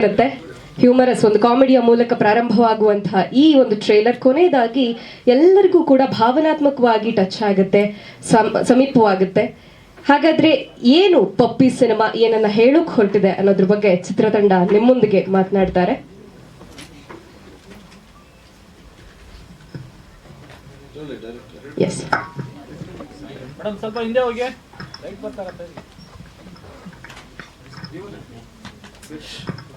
ಇರುತ್ತೆ. ಹ್ಯೂಮರಸ್ ಒಂದು ಕಾಮಿಡಿಯ ಮೂಲಕ ಪ್ರಾರಂಭವಾಗುವಂತಹ ಈ ಒಂದು ಟ್ರೇಲರ್ ಕೊನೆಯದಾಗಿ ಎಲ್ಲರಿಗೂ ಕೂಡ ಭಾವನಾತ್ಮಕವಾಗಿ ಟಚ್ ಆಗುತ್ತೆ ಸಮ್- ಸಮೀಪವಾಗುತ್ತೆ. ಹಾಗಾದ್ರೆ ಏನು ಪಪ್ಪಿ ಸಿನಿಮಾ ಏನನ್ನ ಹೇಳೋಕ್ ಹೊರಟಿದೆ ಅನ್ನೋದ್ರ ಬಗ್ಗೆ ಚಿತ್ರತಂಡ ನಿಮ್ಮೊಂದಿಗೆ ಮಾತನಾಡ್ತಾರೆ. ಸ್ವಲ್ಪ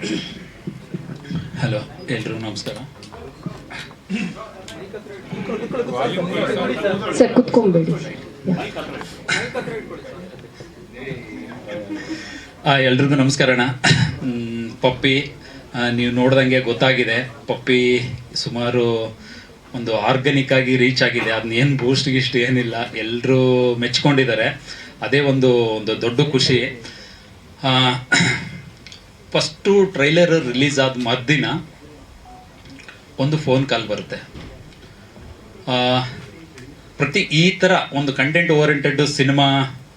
ಹಲೋ ಎಲ್ರಿಗೂ ನಮಸ್ಕಾರ. ಸರ್ ಕುತ್ಕೊಂಡ್ಬೇಡಿ. ಆ, ಎಲ್ರಿಗೂ ನಮಸ್ಕಾರ ಅಣ್ಣ. ಪಪ್ಪಿ ನೀವು ನೋಡ್ದಂಗೆ ಗೊತ್ತಾಗಿದೆ. ಪಪ್ಪಿ ಸುಮಾರು ಒಂದು ಆರ್ಗ್ಯಾನಿಕ್ ಆಗಿ ರೀಚ್ ಆಗಿದೆ. ಅದನ್ನ ಏನು ಬೂಸ್ಟ್ ಗಿಸ್ಟ್ ಏನಿಲ್ಲ. ಎಲ್ಲರೂ ಮೆಚ್ಕೊಂಡಿದ್ದಾರೆ. ಅದೇ ಒಂದು ಒಂದು ದೊಡ್ಡ ಖುಷಿ. ಫಸ್ಟು ಟ್ರೈಲರ್ ರಿಲೀಸ್ ಆದ ಮದ್ದಿನ ಒಂದು ಫೋನ್ ಕಾಲ್ ಬರುತ್ತೆ. ಪ್ರತಿ ಈ ಥರ ಒಂದು ಕಂಟೆಂಟ್ ಓರಿಯೆಂಟೆಡ್ ಸಿನಿಮಾ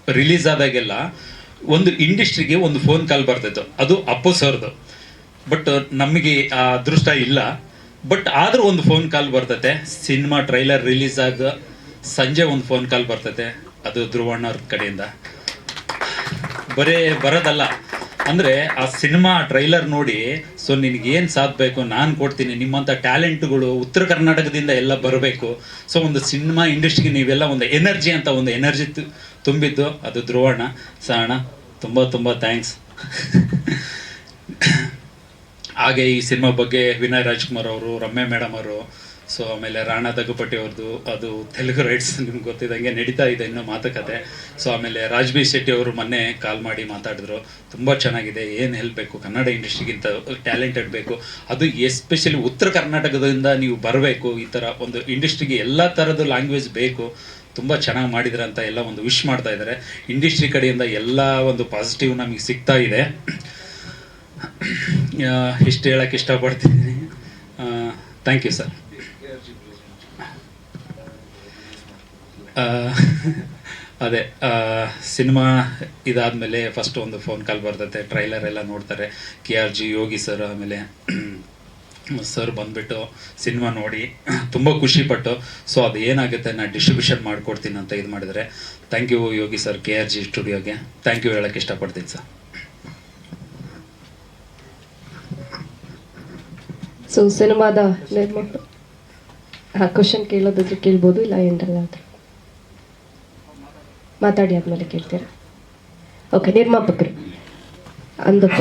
ರಿಲೀಸ್ ಆದಾಗೆಲ್ಲ ಒಂದು ಇಂಡಸ್ಟ್ರಿಗೆ ಒಂದು ಫೋನ್ ಕಾಲ್ ಬರ್ತಿತ್ತು. ಅದು ಅಪ್ಪು ಸರ್ದು. ಬಟ್ ನಮಗೆ ಆ ಅದೃಷ್ಟ ಇಲ್ಲ. ಬಟ್ ಆದರೂ ಒಂದು ಫೋನ್ ಕಾಲ್ ಬರ್ತೈತೆ. ಸಿನಿಮಾ ಟ್ರೈಲರ್ ರಿಲೀಸ್ ಆದ ಸಂಜೆ ಒಂದು ಫೋನ್ ಕಾಲ್ ಬರ್ತೈತೆ. ಅದು ಧ್ರುವಣ್ಣವ್ರ ಕಡೆಯಿಂದ. ಬರೇ ಬರೋದಲ್ಲ. ಅಂದ್ರೆ ಆ ಸಿನಿಮಾ ಟ್ರೈಲರ್ ನೋಡಿ, ಸೊ ನಿನ್ಗೆ ಏನ್ ಸಾಧಬೇಕು ನಾನು ಕೊಡ್ತೀನಿ, ನಿಮ್ಮಂತ ಟ್ಯಾಲೆಂಟ್ಗಳು ಉತ್ತರ ಕರ್ನಾಟಕದಿಂದ ಎಲ್ಲ ಬರಬೇಕು. ಸೊ ಒಂದು ಸಿನಿಮಾ ಇಂಡಸ್ಟ್ರಿಗೆ ನೀವೆಲ್ಲ ಒಂದು ಎನರ್ಜಿ ಅಂತ ಒಂದು ಎನರ್ಜಿ ತುಂಬಿದ್ದು, ಅದು ಧ್ರುವಣ್ಣ ಸಣ್ಣ ತುಂಬ ತುಂಬ ಥ್ಯಾಂಕ್ಸ್. ಹಾಗೆ ಈ ಸಿನಿಮಾ ಬಗ್ಗೆ ವಿನಯ್ ರಾಜ್ಕುಮಾರ್ ಅವರು, ರಮ್ಯಾ ಮೇಡಮ್ ಅವರು ಸೊ ಆಮೇಲೆ ರಾಣಾ ದಗಪಟ್ಟಿ ಅವ್ರದ್ದು ಅದು ತೆಲುಗು ರೈಟ್ಸ್ ನಿಮ್ಗೆ ಗೊತ್ತಿದ್ದಂಗೆ ನಡೀತಾ ಇದೆ ಇನ್ನೂ ಮಾತುಕತೆ. ಸೊ ಆಮೇಲೆ ರಾಜ್ಬಿ ಶೆಟ್ಟಿ ಅವರು ಮೊನ್ನೆ ಕಾಲ್ ಮಾಡಿ ಮಾತಾಡಿದ್ರು. ತುಂಬ ಚೆನ್ನಾಗಿದೆ, ಏನು ಹೆಲ್ಪ್ ಬೇಕು? ಕನ್ನಡ ಇಂಡಸ್ಟ್ರಿಗಿಂತ ಟ್ಯಾಲೆಂಟೆಡ್ ಬೇಕು. ಅದು ಎಸ್ಪೆಷಲಿ ಉತ್ತರ ಕರ್ನಾಟಕದಿಂದ ನೀವು ಬರಬೇಕು. ಈ ಥರ ಒಂದು ಇಂಡಸ್ಟ್ರಿಗೆ ಎಲ್ಲ ಥರದ ಲ್ಯಾಂಗ್ವೇಜ್ ಬೇಕು. ತುಂಬ ಚೆನ್ನಾಗಿ ಮಾಡಿದ್ರ ಅಂತ ಎಲ್ಲ ಒಂದು ವಿಶ್ ಮಾಡ್ತಾ ಇದ್ದಾರೆ. ಇಂಡಸ್ಟ್ರಿ ಕಡೆಯಿಂದ ಎಲ್ಲ ಒಂದು ಪಾಸಿಟಿವ್ ನಮಗೆ ಸಿಗ್ತಾ ಇದೆ. ಇಷ್ಟು ಹೇಳಕ್ಕೆ ಇಷ್ಟಪಡ್ತೀನಿ. ಥ್ಯಾಂಕ್ ಯು ಸರ್ ಅದೇ ಸಿನಿಮಾ ಇದಾದಮೇಲೆ ಫಸ್ಟ್ ಒಂದು ಫೋನ್ ಕಾಲ್ ಬರ್ತೈತೆ ಟ್ರೈಲರ್ ಎಲ್ಲ ನೋಡ್ತಾರೆ. K R G, Yogi sir ಆಮೇಲೆ ಸರ್ ಬಂದ್ಬಿಟ್ಟು ಸಿನಿಮಾ ನೋಡಿ, ತುಂಬ ಖುಷಿಪಟ್ಟು. ಸೊ ಅದು ಏನಾಗುತ್ತೆ ನಾನು ಡಿಸ್ಟ್ರಿಬ್ಯೂಷನ್ ಮಾಡಿಕೊಡ್ತೀನಿ ಅಂತ ಇದು ಮಾಡಿದರೆ. Thank you Yogi sir K R G ಸ್ಟುಡಿಯೋಗೆ thank you ಹೇಳಕ್ಕೆ ಇಷ್ಟಪಡ್ತೀನಿ ಸರ್ ಸೊ ಸಿನಿಮಾದ ಕ್ವಶನ್ ಕೇಳೋದಾದ್ರೆ ಕೇಳ್ಬೋದು, ಇಲ್ಲ ಎಂಡಲ್ಲ ಮಾತಾಡಿ ಆದ್ಮೇಲೆ ಕೇಳ್ತೀರಾ? ಓಕೆ ನಿರ್ಮಾಪಕರು ಅಂದಪ್ಪ.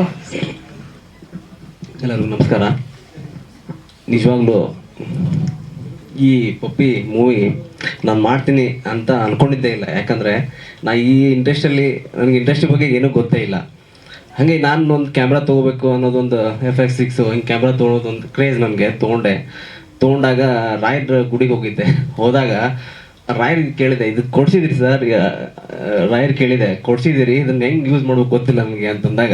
ಎಲ್ಲರಿಗೂ ನಮಸ್ಕಾರ. ನಿಜವಾಗ್ಲೂ ಈ ಪಪ್ಪಿ ಮೂವಿ ನಾನು ಮಾಡ್ತೀನಿ ಅಂತ ಅನ್ಕೊಂಡಿದ್ದೇ ಇಲ್ಲ. ಯಾಕಂದರೆ ನಾ ಈ ಇಂಡಸ್ಟ್ರಿಯಲ್ಲಿ ನನಗೆ ಇಂಡಸ್ಟ್ರಿ ಬಗ್ಗೆ ಏನೂ ಗೊತ್ತೇ ಇಲ್ಲ. ಹಾಗೆ ನಾನು ಒಂದು ಕ್ಯಾಮ್ರಾ ತೊಗೋಬೇಕು ಅನ್ನೋದೊಂದು ಎಫ್ ಎಕ್ಸ್ ಸಿಕ್ಸು ಹಿಂಗೆ ಕ್ಯಾಮ್ರಾ ತೊಗೊಳೋದೊಂದು ಕ್ರೇಜ್ ನನಗೆ ತೊಗೊಂಡೆ. ತೊಗೊಂಡಾಗ ರಾಯರ್ ಗುಡಿಗೆ ಹೋಗಿದ್ದೆ. ಹೋದಾಗ ರಾಯರ್ಗೆ ಕೇಳಿದೆ, ಇದು ಕೊಡ್ಸಿದಿರಿ ಸರ್ ರಾಯರ್ ಕೇಳಿದೆ, ಕೊಡ್ಸಿದಿರಿ, ಇದನ್ನ ಹೆಂಗ್ ಯೂಸ್ ಮಾಡ್ಬೇಕು ಗೊತ್ತಿಲ್ಲ ನನಗೆ ಅಂತಂದಾಗ,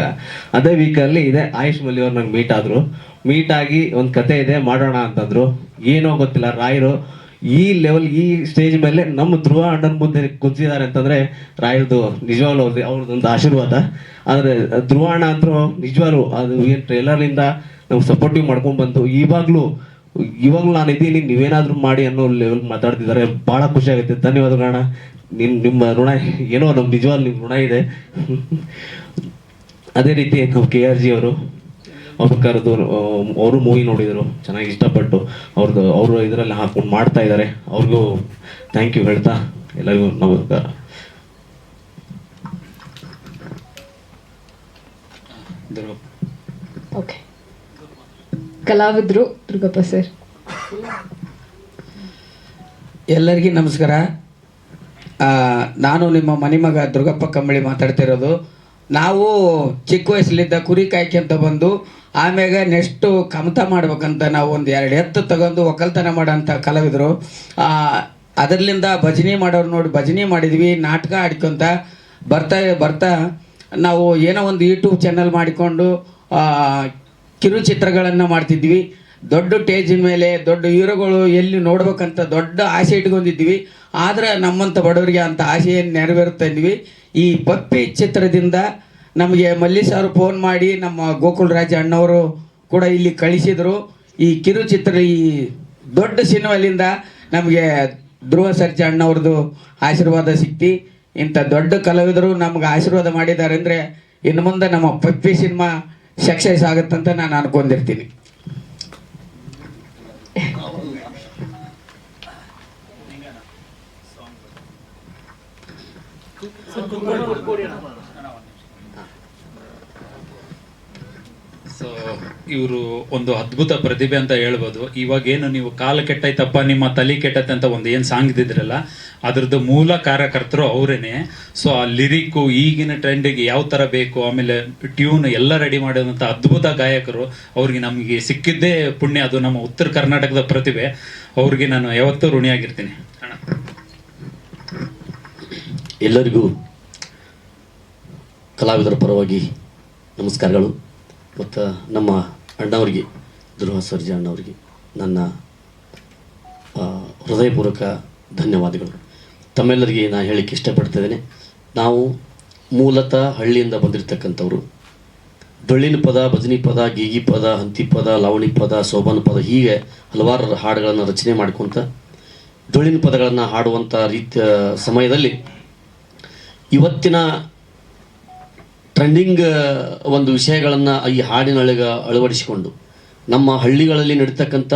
ಅದೇ ವೀಕಲ್ಲಿ ಇದೆ ಆಯುಷ್ ಮಲ್ಲಿ ಅವ್ರು ನಂಗೆ ಮೀಟ್ ಆದ್ರು. ಮೀಟ್ ಆಗಿ ಒಂದು ಕತೆ ಇದೆ, ಮಾಡೋಣ ಅಂತಂದ್ರು. ಏನೋ ಗೊತ್ತಿಲ್ಲ, ರಾಯರು ಈ ಲೆವೆಲ್ ಈ ಸ್ಟೇಜ್ ಮೇಲೆ ನಮ್ಮ ಧ್ರುವ ಅಣ್ಣನ ಮುಂದೆ ಕುಂತಿದ್ದಾರೆ ಅಂತಂದ್ರೆ, ರಾಯರ್ದು ನಿಜವಾಗ್ಲೂ ಅವ್ರದ್ದು ಅವ್ರದ್ದೊಂದು ಆಶೀರ್ವಾದ. ಆದರೆ, ಧ್ರುವ ಅಣ್ಣ ನಿಜವಾಲು ನಿಜವಾಗ್ಲೂ ಅದು ಏನು ಟ್ರೇಲರ್ನಿಂದ ನಾವು ಸಪೋರ್ಟಿವ್ ಮಾಡ್ಕೊಂಡು ಬಂತು. ಇವಾಗಲೂ ಇವಾಗಲೂ ನಾನು ಇದ್ದೀನಿ ನೀವೇನಾದ್ರೂ ಮಾಡಿ ಅನ್ನೋ ಲೆವೆಲ್ ಮಾತಾಡ್ತಿದ್ದಾರೆ. ಬಹಳ ಖುಷಿ ಆಗುತ್ತೆ. ಧನ್ಯವಾದಗಳು ಅಣ್ಣ. ನಿಮ್ ನಿಮ್ಮ ಋಣ ಏನೋ ನಮ್ಮ ನಿಜವಾಗ್ಲೂ ನಿಮ್ಮ ಋಣ ಇದೆ. ಅದೇ ರೀತಿ ನಾವು ಕೆ ಆರ್ ಜಿ ಅವರು ಅವ್ರು ಕರೆದು ಅವರು ಮೂವಿ ನೋಡಿದರು ಚೆನ್ನಾಗಿ ಇಷ್ಟಪಟ್ಟು ಅವ್ರದ್ದು ಅವರು ಇದರಲ್ಲಿ ಹಾಕೊಂಡು ಮಾಡ್ತಾ ಇದ್ದಾರೆ. ಅವ್ರಿಗೂ ಥ್ಯಾಂಕ್ ಯು ಹೇಳ್ತಾ ಎಲ್ಲರಿಗೂ ನಮಸ್ಕಾರ. ಓಕೆ ಕಲಾವಿದ್ರು ದುರ್ಗಪ್ಪ ಸರ್. ಎಲ್ಲರಿಗೂ ನಮಸ್ಕಾರ. ನಾನು ನಿಮ್ಮ ಮನಿಮಗ ದುರ್ಗಪ್ಪ ಕಂಬಳಿ ಮಾತಾಡ್ತಿರೋದು. ನಾವು ಚಿಕ್ಕ ವಯಸ್ಸಲ್ಲಿದ್ದ ಕುರಿ ಕಾಯ್ಕೊಂತ ಬಂದು, ಆಮ್ಯಾಗ ನೆಕ್ಸ್ಟು ಕಮತ ಮಾಡ್ಬೇಕಂತ ನಾವು ಒಂದು ಎರಡು ಎತ್ತು ತಗೊಂಡು ಒಕ್ಕಲ್ತನ ಮಾಡೋಂಥ ಕಲಾವಿದರು. ಅದರಲ್ಲಿಂದ ಭಜನೆ ಮಾಡೋರು ನೋಡಿ ಭಜನೆ ಮಾಡಿದ್ವಿ, ನಾಟಕ ಆಡ್ಕೊಂತ ಬರ್ತಾ ಬರ್ತಾ ನಾವು ಏನೋ ಒಂದು ಯೂಟ್ಯೂಬ್ ಚಾನಲ್ ಮಾಡಿಕೊಂಡು ಕಿರುಚಿತ್ರಗಳನ್ನು ಮಾಡ್ತಿದ್ವಿ. ದೊಡ್ಡ ಟೇಜಿನ ಮೇಲೆ ದೊಡ್ಡ ಹೀರೋಗಳು ಎಲ್ಲಿ ನೋಡ್ಬೇಕಂತ ದೊಡ್ಡ ಆಸೆ ಇಟ್ಕೊಂಡಿದ್ವಿ. ಆದರೆ ನಮ್ಮಂಥ ಬಡವರಿಗೆ ಅಂತ ಆಸೆಯನ್ನು ನೆರವೇರ್ತಾ ಇದ್ವಿ. ಈ ಪಪ್ಪಿ ಚಿತ್ರದಿಂದ ನಮಗೆ ಮಲ್ಲಿ ಅವರು ಫೋನ್ ಮಾಡಿ ನಮ್ಮ ಗೋಕುಲ್ ರಾಜ ಅಣ್ಣವರು ಕೂಡ ಇಲ್ಲಿ ಕಳಿಸಿದರು. ಈ ಕಿರುಚಿತ್ರ ಈ ದೊಡ್ಡ ಸಿನಿಮಾಲಿಂದ ನಮಗೆ ಧ್ರುವ ಸರ್ಜಾ ಅಣ್ಣವ್ರದ್ದು ಆಶೀರ್ವಾದ ಸಿಕ್ತಿ. ಇಂಥ ದೊಡ್ಡ ಕಲಾವಿದರು ನಮ್ಗೆ ಆಶೀರ್ವಾದ ಮಾಡಿದ್ದಾರೆ ಅಂದರೆ ಇನ್ನು ಮುಂದೆ ನಮ್ಮ ಪಪ್ಪಿ ಸಿನಿಮಾ ಸಕ್ಸಸ್ ಆಗುತ್ತಂತ ನಾನು ಅನ್ಕೊಂಡಿರ್ತೀನಿ. ಇವರು ಒಂದು ಅದ್ಭುತ ಪ್ರತಿಭೆ ಅಂತ ಹೇಳ್ಬೋದು. ಇವಾಗೇನು ನೀವು ಕಾಲ ಕೆಟ್ಟೈತಪ್ಪ, ನಿಮ್ಮ ತಲೆ ಕೆಟ್ಟೈತೆ ಅಂತ ಒಂದು ಏನು ಸಾಂಗ್ ಇದ್ದಿದ್ರಲ್ಲ, ಅದ್ರದ್ದು ಮೂಲ ಕಾರ್ಯಕರ್ತರು ಅವರೇನೆ. ಸೊ ಆ ಲಿರಿಕ್ಕು ಈಗಿನ ಟ್ರೆಂಡಿಗೆ ಯಾವ ಥರ ಬೇಕು, ಆಮೇಲೆ ಟ್ಯೂನ್ ಎಲ್ಲ ರೆಡಿ ಮಾಡಿದಂಥ ಅದ್ಭುತ ಗಾಯಕರು, ಅವ್ರಿಗೆ ನಮಗೆ ಸಿಕ್ಕಿದ್ದೇ ಪುಣ್ಯ, ಅದು ನಮ್ಮ ಉತ್ತರ ಕರ್ನಾಟಕದ ಪ್ರತಿಭೆ. ಅವ್ರಿಗೆ ನಾನು ಯಾವತ್ತೂ ಋಣಿಯಾಗಿರ್ತೀನಿ. ಎಲ್ಲರಿಗೂ ಕಲಾವಿದರ ಪರವಾಗಿ ನಮಸ್ಕಾರಗಳು. ಮತ್ತು ನಮ್ಮ ಅಣ್ಣವರಿಗೆ ಧ್ರುವ ಸರ್ಜಾ ಅಣ್ಣವ್ರಿಗೆ ನನ್ನ ಹೃದಯಪೂರ್ವಕ ಧನ್ಯವಾದಗಳು. ತಮ್ಮೆಲ್ಲರಿಗೆ ನಾನು ಹೇಳಕ್ಕೆ ಇಷ್ಟಪಡ್ತಿದ್ದೇನೆ. ನಾವು ಮೂಲತಃ ಹಳ್ಳಿಯಿಂದ ಬಂದಿರತಕ್ಕಂಥವ್ರು. ಡೊಳ್ಳಿನ ಪದ, ಭಜನಿ ಪದ, ಗೀಗಿ ಪದ, ಹಂತಿ ಪದ, ಲಾವಣಿ ಪದ ಸೋಬಾನ ಪದ ಹೀಗೆ ಹಲವಾರು ಹಾಡುಗಳನ್ನು ರಚನೆ ಮಾಡ್ಕೊತ ಡೊಳ್ಳಿನ ಪದಗಳನ್ನು ಹಾಡುವಂಥ ರೀತಿಯ ಸಮಯದಲ್ಲಿ ಇವತ್ತಿನ ಟ್ರೆಂಡಿಂಗ್ ಒಂದು ವಿಷಯಗಳನ್ನು ಈ ಹಾಡಿನೊಳಗೆ ಅಳವಡಿಸಿಕೊಂಡು ನಮ್ಮ ಹಳ್ಳಿಗಳಲ್ಲಿ ನಡೀತಕ್ಕಂಥ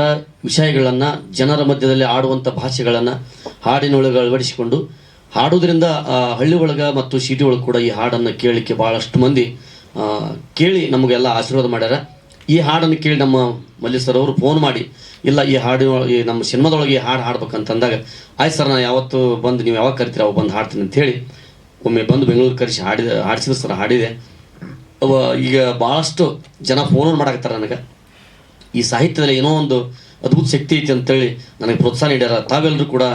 ವಿಷಯಗಳನ್ನು ಜನರ ಮಧ್ಯದಲ್ಲಿ ಆಡುವಂಥ ಭಾಷೆಗಳನ್ನು ಹಾಡಿನೊಳಗೆ ಅಳವಡಿಸಿಕೊಂಡು ಹಾಡೋದ್ರಿಂದ ಹಳ್ಳಿ ಒಳಗೆ ಮತ್ತು ಸಿಟಿ ಒಳಗೆ ಕೂಡ ಈ ಹಾಡನ್ನು ಕೇಳಲಿಕ್ಕೆ ಭಾಳಷ್ಟು ಮಂದಿ ಕೇಳಿ ನಮಗೆಲ್ಲ ಆಶೀರ್ವಾದ ಮಾಡ್ಯಾರ. ಈ ಹಾಡನ್ನು ಕೇಳಿ ನಮ್ಮ ಮಲ್ಲಿ ಸರ್ ಅವರು ಫೋನ್ ಮಾಡಿ, ಇಲ್ಲ ಈ ಹಾಡಿನ, ಈ ನಮ್ಮ ಸಿನಿಮಾದೊಳಗೆ ಈ ಹಾಡು ಹಾಡ್ಬೇಕಂತಂದಾಗ ಆಯ್ತು ಸರ್ ನಾನು ಯಾವತ್ತು ಬಂದು ನೀವು ಯಾವಾಗ ಕರಿತೀರ ಅವಾಗ ಬಂದು ಹಾಡ್ತೀನಿ ಅಂತ ಹೇಳಿ ಒಮ್ಮೆ ಬಂದು ಬೆಂಗಳೂರು ಕರೆಸಿ ಹಾಡಿದ ಹಾಡಿಸಿದ ಸರ್, ಹಾಡಿದೆ. ಅವ ಈಗ ಭಾಳಷ್ಟು ಜನ ಫೋನ್ ಮಾಡಾಕತ್ತಾರ ನನಗೆ. ಈ ಸಾಹಿತ್ಯದಲ್ಲಿ ಏನೋ ಒಂದು ಅದ್ಭುತ ಶಕ್ತಿ ಐತಿ ಅಂತೇಳಿ ನನಗೆ ಪ್ರೋತ್ಸಾಹ ನೀಡ್ಯಾರ. ತಾವೆಲ್ಲರೂ ಕೂಡ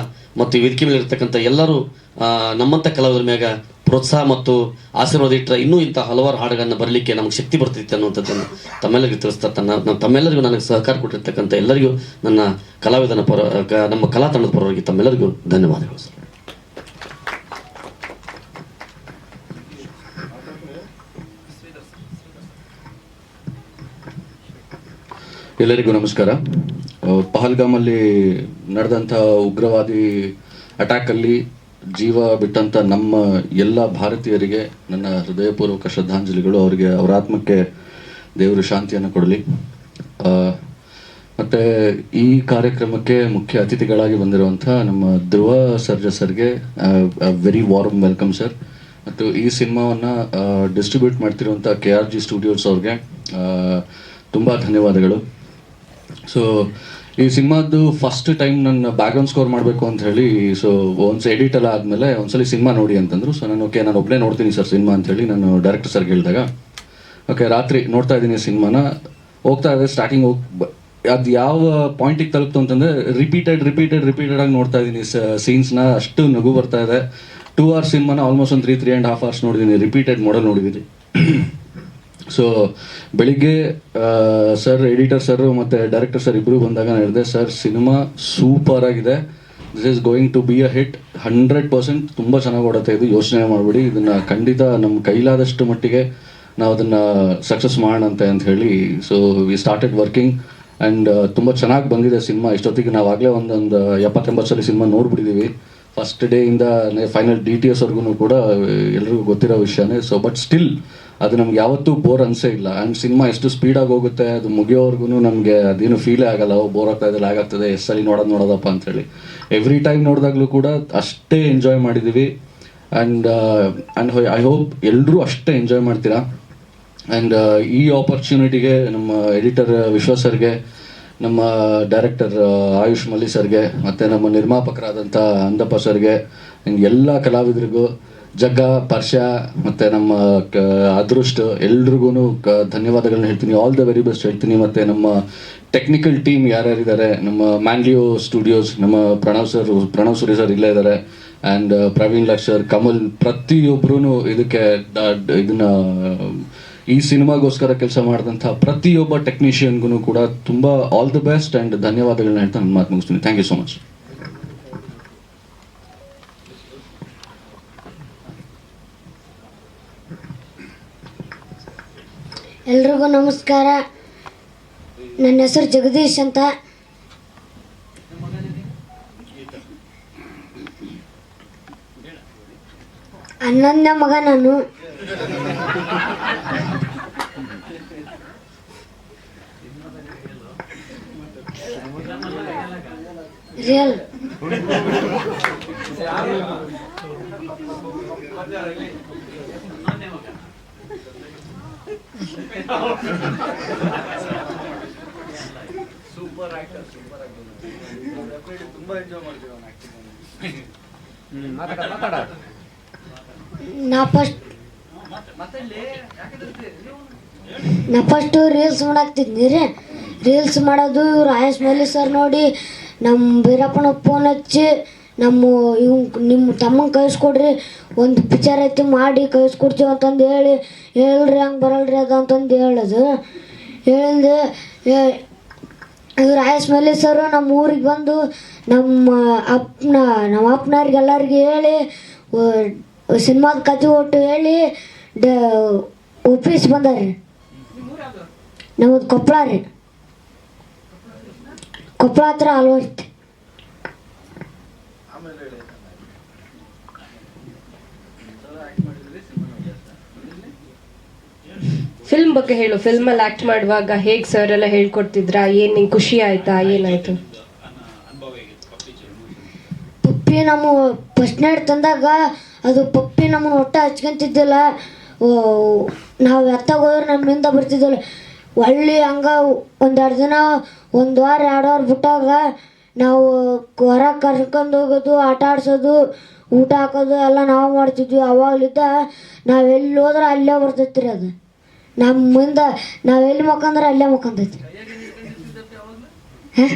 ಮತ್ತು ಈ ವೇದಿಕೆ ಮೇಲೆ ಇರ್ತಕ್ಕಂಥ ಎಲ್ಲರೂ ನಮ್ಮಂಥ ಕಲಾವಿದರ ಮ್ಯಾಗ ಪ್ರೋತ್ಸಾಹ ಮತ್ತು ಆಶೀರ್ವಾದ ಇಟ್ಟರೆ ಇನ್ನೂ ಇಂಥ ಹಲವಾರು ಹಾಡುಗಳನ್ನು ಬರಲಿಕ್ಕೆ ನಮ್ಗೆ ಶಕ್ತಿ ಬರ್ತೈತೆ ಅನ್ನುವಂಥದ್ದನ್ನು ತಮ್ಮೆಲ್ಲರಿಗೂ ತಿಳಿಸ್ತಾ ತನ್ನ ನಾನು ತಮ್ಮೆಲ್ಲರಿಗೂ ನನಗೆ ಸಹಕಾರ ಕೊಟ್ಟಿರ್ತಕ್ಕಂಥ ಎಲ್ಲರಿಗೂ ನನ್ನ ಕಲಾವಿದನ ಪರ ನಮ್ಮ ಕಲಾ ತಂಡದ ಪರವಾಗಿ ತಮ್ಮೆಲ್ಲರಿಗೂ ಧನ್ಯವಾದಗಳು ಸರ್. ಎಲ್ಲರಿಗೂ ನಮಸ್ಕಾರ. ಪಹಲ್ಗಾಮಲ್ಲಿ ನಡೆದಂಥ ಉಗ್ರವಾದಿ ಅಟ್ಯಾಕಲ್ಲಿ ಜೀವ ಬಿಟ್ಟಂಥ ನಮ್ಮ ಎಲ್ಲ ಭಾರತೀಯರಿಗೆ, ನನ್ನ ಹೃದಯಪೂರ್ವಕ ಶ್ರದ್ಧಾಂಜಲಿಗಳು, ಅವರಿಗೆ ಅವರ ಆತ್ಮಕ್ಕೆ ದೇವರು ಶಾಂತಿಯನ್ನು ಕೊಡಲಿ. ಮತ್ತು ಈ ಕಾರ್ಯಕ್ರಮಕ್ಕೆ ಮುಖ್ಯ ಅತಿಥಿಗಳಾಗಿ ಬಂದಿರುವಂಥ ನಮ್ಮ ಧ್ರುವ ಸರ್ಜಾ ಸರ್ಗೆ ವೆರಿ ವಾರ್ಮ್ ವೆಲ್ಕಮ್ ಸರ್ ಮತ್ತು ಈ ಸಿನಿಮಾವನ್ನು ಡಿಸ್ಟ್ರಿಬ್ಯೂಟ್ ಮಾಡ್ತಿರುವಂಥ ಕೆ ಆರ್ ಜಿ ಸ್ಟುಡಿಯೋಸ್ ಅವ್ರಿಗೆ ತುಂಬ ಧನ್ಯವಾದಗಳು. ಸೊ ಈ ಸಿನಿಮಾದ್ದು ಫಸ್ಟ್ ಟೈಮ್ ನನ್ನ ಬ್ಯಾಕ್ಗ್ರೌಂಡ್ ಸ್ಕೋರ್ ಮಾಡಬೇಕು ಅಂತ ಹೇಳಿ ಸೊ ಒಂದ್ಸ ಎಡಿಟ್ ಎಲ್ಲ ಆದಮೇಲೆ ಒಂದ್ಸಲಿ ಸಿನಿಮಾ ನೋಡಿ ಅಂತಂದ್ರು. ಸೊ ನಾನು ಓಕೆ ನಾನು ಒಬ್ಬನೇ ನೋಡ್ತೀನಿ ಸರ್ ಸಿನಿಮಾ ಅಂತ ಹೇಳಿ ನಾನು ಡೈರೆಕ್ಟರ್ ಸರ್ಗೆ ಹೇಳಿದಾಗ ಓಕೆ ರಾತ್ರಿ ನೋಡ್ತಾ ಇದ್ದೀನಿ ಸಿನಿಮಾನ. ಹೋಗ್ತಾ ಇದೆ ಸ್ಟಾರ್ಟಿಂಗ್ ಹೋಗಿ ಅದು ಯಾವ ಪಾಯಿಂಟಿಗೆ ತಲುಪ್ತು ಅಂತಂದ್ರೆ ರಿಪೀಟೆಡ್ ರಿಪೀಟೆಡ್ ರಿಪೀಟೆಡ್ ಆಗಿ ನೋಡ್ತಾ ಇದ್ದೀನಿ ಸೀನ್ಸ್ನ ಅಷ್ಟು ನಗು ಬರ್ತಾ ಇದೆ. ಟೂ ಅವರ್ಸ್ ಸಿನಿಮಾನ ಆಲ್ಮೋಸ್ಟ್ ಒಂದು three three and half hours ನೋಡಿದ್ದೀನಿ ರಿಪೀಟೆಡ್ ಮಾಡಲ್ ನೋಡಿದ್ದೀನಿ ಸೊ ಬೆಳಿಗ್ಗೆ ಸರ್ ಎಡಿಟರ್ ಸರ್ ಮತ್ತು ಡೈರೆಕ್ಟರ್ ಸರ್ ಇಬ್ಬರು ಬಂದಾಗ ನಾನು ಹೇಳಿದೆ ಸರ್ ಸಿನಿಮಾ ಸೂಪರ್ ಆಗಿದೆ. This is going to be a hit hundred percent ತುಂಬ ಚೆನ್ನಾಗಿ ಓಡುತ್ತೆ ಇದು. ಯೋಚನೆ ಮಾಡಿಬಿಡಿ. ಇದನ್ನು ಖಂಡಿತ ನಮ್ಮ ಕೈಲಾದಷ್ಟು ಮಟ್ಟಿಗೆ ನಾವು ಅದನ್ನು ಸಕ್ಸಸ್ ಮಾಡೋಣಂತೆ ಅಂತ ಹೇಳಿ. So we started working and ತುಂಬ ಚೆನ್ನಾಗಿ ಬಂದಿದೆ ಸಿನಿಮಾ ಇಷ್ಟೊತ್ತಿಗೆ ನಾವಾಗಲೇ ಒಂದೊಂದು ಎಪ್ಪತ್ತೆಂಬತ್ತು ಸಲ ಸಿನಿಮಾ ನೋಡ್ಬಿಟ್ಟಿದ್ದೀವಿ ಫಸ್ಟ್ ಡೇಯಿಂದ ಫೈನಲ್ ಡಿ ಟಿ ಎಸ್ವರೆಗೂ ಕೂಡ ಎಲ್ರಿಗೂ ಗೊತ್ತಿರೋ ವಿಷಯನೇ. ಸೊ ಬಟ್ ಸ್ಟಿಲ್ ಅದು ನಮ್ಗೆ ಯಾವತ್ತೂ ಬೋರ್ ಅನ್ಸೇ ಇಲ್ಲ. ಆ್ಯಂಡ್ ಸಿನಿಮಾ ಎಷ್ಟು ಸ್ಪೀಡಾಗಿ ಹೋಗುತ್ತೆ, ಅದು ಮುಗಿಯೋವರೆಗೂ ನಮಗೆ ಅದೇನು ಫೀಲೇ ಆಗಲ್ಲ ಬೋರ್ ಆಗ್ತಾ ಇದೆ ಆಗ್ತದೆ ಎಷ್ಟು ಸಲ ನೋಡೋದು ನೋಡೋದಪ್ಪ ಅಂತೇಳಿ ಎವ್ರಿ ಟೈಮ್ ನೋಡಿದಾಗ್ಲೂ ಕೂಡ ಅಷ್ಟೇ ಎಂಜಾಯ್ ಮಾಡಿದ್ದೀವಿ ಆ್ಯಂಡ್ ಆ್ಯಂಡ್ ಐ ಹೋಪ್ ಎಲ್ಲರೂ ಅಷ್ಟೇ ಎಂಜಾಯ್ ಮಾಡ್ತೀರಾ. ಆ್ಯಂಡ್ ಈ ಆಪರ್ಚುನಿಟಿಗೆ ನಮ್ಮ ಎಡಿಟರ್ ವಿಶ್ವ ಸರ್ಗೆ, ನಮ್ಮ ಡೈರೆಕ್ಟರ್ ಆಯುಷ್ ಮಲ್ಲಿ ಸರ್ಗೆ, ಮತ್ತು ನಮ್ಮ ನಿರ್ಮಾಪಕರಾದಂಥ ಅಂದಪ್ಪ ಸರ್ಗೆ ಎಲ್ಲ ಕಲಾವಿದರಿಗೂ ಜಗ್ಗ, ಪರ್ಷ ಮತ್ತು ನಮ್ಮ ಅದೃಷ್ಟ ಎಲ್ರಿಗೂ ಕ ಧನ್ಯವಾದಗಳನ್ನ ಹೇಳ್ತೀನಿ. ಆಲ್ ದ ವೆರಿ ಬೆಸ್ಟ್ ಹೇಳ್ತೀನಿ. ಮತ್ತು ನಮ್ಮ ಟೆಕ್ನಿಕಲ್ ಟೀಮ್ ಯಾರ್ಯಾರಿದ್ದಾರೆ, ನಮ್ಮ ಮ್ಯಾನ್ಲಿಯೋ ಸ್ಟುಡಿಯೋಸ್ ನಮ್ಮ ಪ್ರಣವ್ ಸರ್ ಪ್ರಣವ್ ಸೂರಿ ಸರ್ ಇಲ್ಲೇ ಇದ್ದಾರೆ. ಆ್ಯಂಡ್ ಪ್ರವೀಣ್ ಲಕ್ಷರ್ ಕಮಲ್ ಪ್ರತಿಯೊಬ್ಬರೂ ಇದಕ್ಕೆ ಇದನ್ನ, ಈ ಸಿನಿಮಾಗೋಸ್ಕರ ಕೆಲಸ ಮಾಡಿದಂಥ ಪ್ರತಿಯೊಬ್ಬ ಟೆಕ್ನಿಷಿಯನ್ಗೂ ಕೂಡ ತುಂಬ ಆಲ್ ದ ಬೆಸ್ಟ್ ಆ್ಯಂಡ್ ಧನ್ಯವಾದಗಳನ್ನ ಹೇಳ್ತಾ ನನ್ನ ಮಾತು ಮುಗಿಸ್ತೀನಿ. ಥ್ಯಾಂಕ್ ಯು ಸೊ ಮಚ್ ಎಲ್ರಿಗೂ ನಮಸ್ಕಾರ. ನನ್ನ ಹೆಸರು ಜಗದೀಶ್ ಅಂತ. ಹನ್ನೊಂದನೇ ಮಗ ನಾನು. ರಿಯಲ್ ನಾ ಫಸ್ಟ್ ನಾ ಫಸ್ಟು ರೀಲ್ಸ್ ಮಾಡಾಕ್ತಿದ್ನಿ ರೀ ರೀಲ್ಸ್ ಮಾಡೋದು ಇವ್ರು ಆಯಸ್ ಮಲ್ಲಿ ಸರ್ ನೋಡಿ ನಮ್ಮ ಬೀರಪ್ಪನ ಫೋನ್ ಹಚ್ಚಿ ನಮ್ಮ ಇವ್ ನಿಮ್ಮ ತಮ್ಮಂಗೆ ಕಳಿಸ್ಕೊಡ್ರಿ, ಒಂದು ಪಿಚರ್ ಐತಿ ಮಾಡಿ ಕಳಿಸ್ಕೊಡ್ತೀವಿ ಅಂತಂದು ಹೇಳಿ, ಹೇಳ್ರಿ ಹಂಗೆ ಬರಲ್ರಿ ಅದು ಅಂತಂದು ಹೇಳೋದು. ಹೇಳಿದೆ ಇವ್ರು ಆಯಸ್ ಮೇಲೆ ಸರ್ ನಮ್ಮ ಊರಿಗೆ ಬಂದು ನಮ್ಮ ಅಪ್ಪನ ನಮ್ಮ ಅಪ್ಪನವ್ರಿಗೆ ಎಲ್ಲರಿಗೆ ಹೇಳಿ ಸಿನಿಮಾದ ಕತೆ ಒಟ್ಟು ಹೇಳಿ, ಡ, ಒಪ್ಪಿಸ್ ಬಂದಾರ್ರಿ. ನಮ್ಮದು ಕೊಪ್ಪಳ ರೀ. ಕೊಪ್ಪಳ ಹತ್ರ ಅಲ್ವರ್ತಿ ಫಿಲ್ಮ್ ಬಗ್ಗೆ ಹೇಳು ಫಿಲ್ಮ್ ಅಲ್ಲಿ ಆಕ್ಟ್ ಮಾಡುವಾಗ ಹೇಗ್ ಸರ್ ಎಲ್ಲ ಹೇಳ್ಕೊಡ್ತಿದ್ರಾ? ಏನ್ ನಿಂಗೆ ಖುಷಿ ಆಯ್ತಾ? ಏನಾಯ್ತು? ಪಪ್ಪಿ ನಮ್ಮ ಫಸ್ಟ್ ನೈಟ್ ತಂದಾಗ ಅದು ಪಪ್ಪಿ ನಮ್ಮನ್ನ ಒಟ್ಟ ಹಚ್ಕೊಂತಿದ್ದಿಲ್ಲ. ನಾವು ಎತ್ತಾಗ ಹೋದ್ರೆ ನಮ್ಮಿಂದ ಬರ್ತಿದ್ದಿಲ್ಲ. ಒಳ್ಳೆ ಹಂಗ ಒಂದೆರಡು ದಿನ ಒಂದು ವಾರ ಎರಡು ವಾರ ಬಿಟ್ಟಾಗ ನಾವು ಹೊರ ಕರ್ಕೊಂಡು ಹೋಗೋದು ಆಟ ಆಡ್ಸೋದು ಊಟ ಹಾಕೋದು ಎಲ್ಲ ನಾವು ಮಾಡ್ತಿದ್ವಿ. ಅವಾಗ್ಲಿದ್ದ ನಾವು ಎಲ್ಲಿ ಹೋದ್ರೆ ಅಲ್ಲೇ ಬರ್ತೈತಿ ರೀ ಅದು ಮುಂದೆ ನಾವು ಎಲ್ಲಿ ಮಕ್ಕಂದ್ರೆ ಅಲ್ಲೇ ಮಕ್ಕಂತೈತಿ ಹಾಂ?